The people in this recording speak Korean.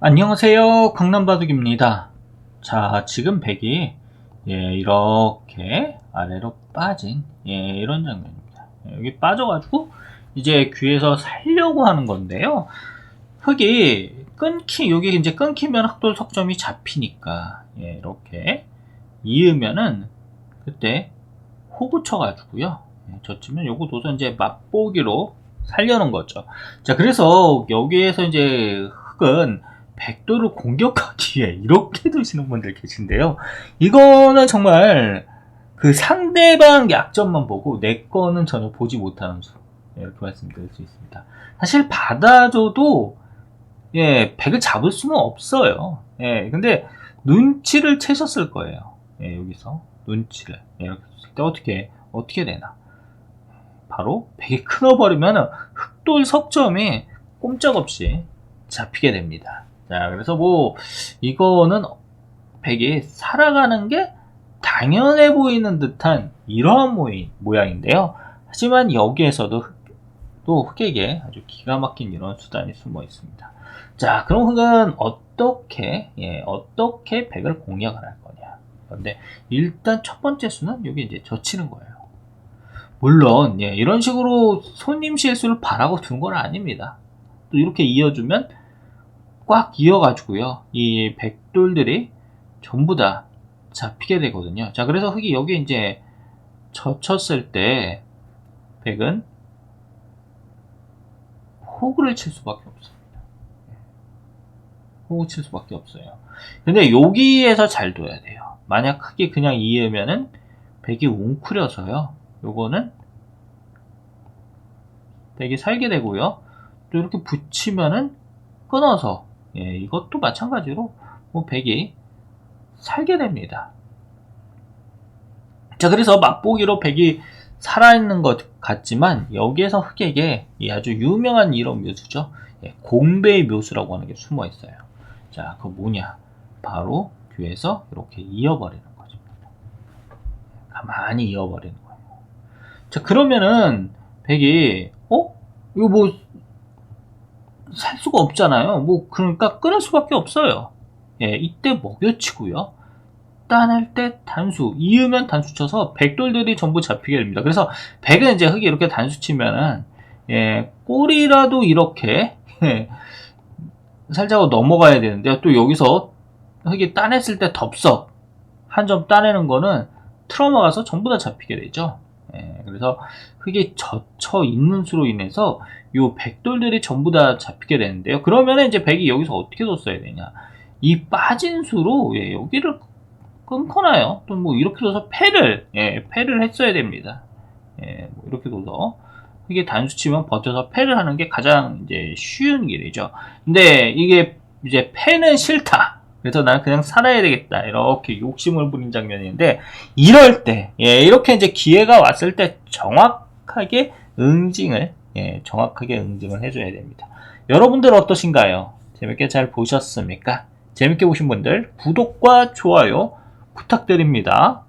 안녕하세요. 강남바둑입니다. 자, 지금 백이 예, 이렇게 아래로 빠진 예, 이런 장면입니다. 예, 여기 빠져가지고 이제 귀에서 살려고 하는 건데요. 흙이 끊기 여기 이제 끊기면 흑돌 석점이 잡히니까 예, 이렇게 이으면은 그때 호구 쳐가지고요. 예, 젖히면 요거 도서 이제 맛보기로 살려는 거죠. 자, 그래서 여기에서 이제 흙은 백도를 공격하기 위해 이렇게 두시는 분들 계신데요. 이거는 정말 그 상대방 약점만 보고 내 거는 전혀 보지 못하는 수. 예, 이렇게 말씀드릴 수 있습니다. 사실 받아줘도 예, 백을 잡을 수는 없어요. 예, 근데 눈치를 채셨을 거예요. 예, 여기서 눈치를 예, 이렇게 때 어떻게 어떻게 되나? 바로 백이 끊어버리면 흑돌 석점이 꼼짝없이 잡히게 됩니다. 자, 그래서 뭐 이거는 백이 살아가는 게 당연해 보이는 듯한 이러한 모이, 모양인데요. 하지만 여기에서도 흑, 또 흑에게 아주 기가 막힌 이런 수단이 숨어 있습니다. 자, 그럼 흑은 어떻게 예, 어떻게 백을 공략을 할 거냐? 그런데 일단 첫 번째 수는 여기 이제 젖히는 거예요. 물론 예, 이런 식으로 손님 실수를 바라고 둔 건 아닙니다. 또 이렇게 이어주면 꽉 이어가지고요. 이 백돌들이 전부 다 잡히게 되거든요. 자, 그래서 흙이 여기 이제 젖혔을 때 백은 호구를 칠 수밖에 없습니다. 호구 칠 수밖에 없어요. 근데 여기에서 잘 둬야 돼요. 만약 흙이 그냥 이으면은 백이 웅크려서요. 요거는 백이 살게 되고요. 또 이렇게 붙이면은 끊어서 예, 이것도 마찬가지로 뭐 백이 살게 됩니다. 자, 그래서 맛보기로 백이 살아있는 것 같지만 여기에서 흑에게 이 아주 유명한 이런 묘수죠. 예, 공배의 묘수라고 하는 게 숨어 있어요. 자, 그 뭐냐? 바로 귀에서 이렇게 이어버리는 거죠. 가만히 이어버리는 거예요. 자, 그러면은 백이 어? 이거 뭐 살 수가 없잖아요. 뭐 그러니까 끊을 수밖에 없어요. 예, 이때 먹여치고요. 따낼 때 단수, 이으면 단수 쳐서 백돌들이 전부 잡히게 됩니다. 그래서 백은 이제 흙이 이렇게 단수 치면은 예, 꼬리라도 이렇게 예, 살짝 넘어가야 되는데 또 여기서 흙이 따냈을 때 덥석 한 점 따내는 거는 가서 전부 다 잡히게 되죠. 예, 그래서 흙이 젖혀 있는 수로 인해서 요 백돌들이 전부 다 잡히게 되는데요. 그러면 이제 백이 여기서 어떻게 뒀어야 되냐? 이 빠진 수로 예, 여기를 끊거나요. 또 뭐 이렇게 둬서 패를 예, 패를 했어야 됩니다. 예, 뭐 이렇게 둬서 이게 단수 치면 버텨서 패를 하는 게 가장 이제 쉬운 길이죠. 근데 이게 이제 패는 싫다. 그래서 나는 그냥 살아야 되겠다. 이렇게 욕심을 부린 장면인데 이럴 때 예, 이렇게 이제 기회가 왔을 때 정확하게 응징을 예, 정확하게 응징을 해줘야 됩니다. 여러분들 어떠신가요? 재밌게 잘 보셨습니까? 재밌게 보신 분들 구독과 좋아요 부탁드립니다.